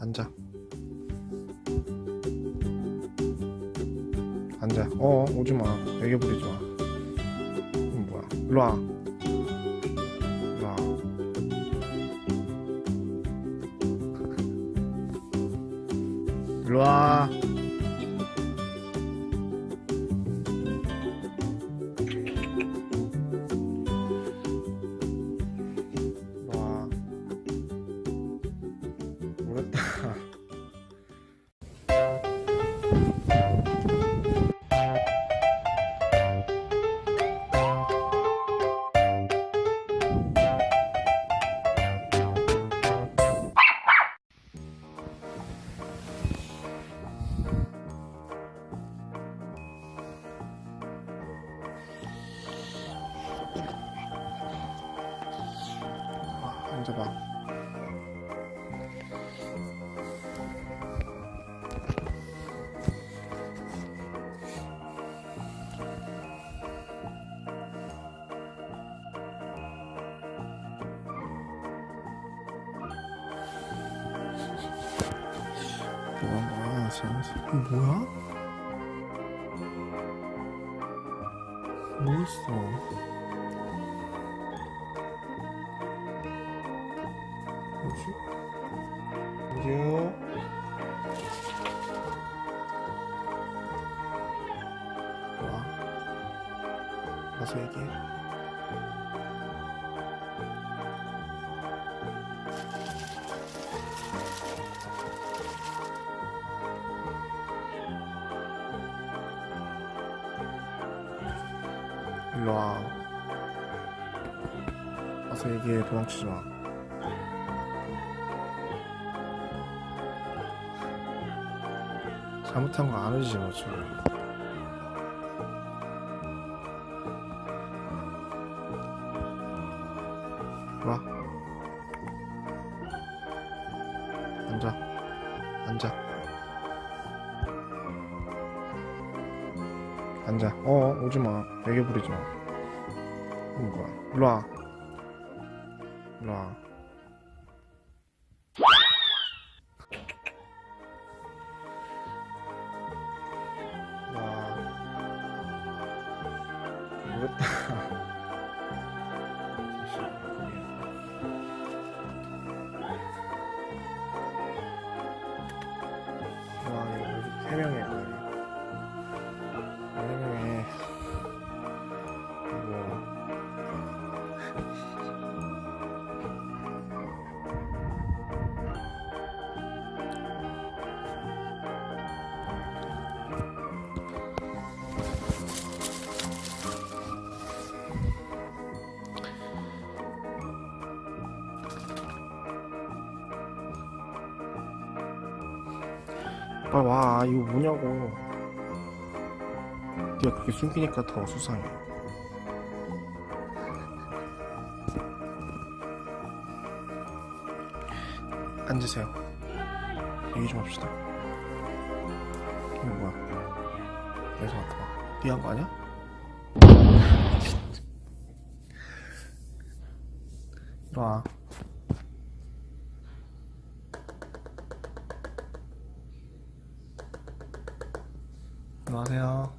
앉아. 앉아. 어, 오지 마. 애교 부리지 마. 이건 뭐야? 일로 와. 일로 와. 일로 와. 일로 와. 모르겠다. 아, 앉아봐. 뭐야? 뭐 있어? 여기요 와 와서 얘기해 일로 와. 와서 얘기해 도망치지 마 잘못한 거 아니지 뭐 지금. 와. 앉아. 앉아. 앉아. 어 오지 마. 애교 부리지 마. 이건 뭐야 일로 와. 일로 와와 모르겠다 와 이거 세 명이야 빨리 와 이거 뭐냐고. 네가 그렇게 숨기니까 더 수상해. 앉으세요. 얘기 좀 합시다. 이거 뭐야? 내서 맡아봐 네한 거 아니야? 이리 와 안녕하세요.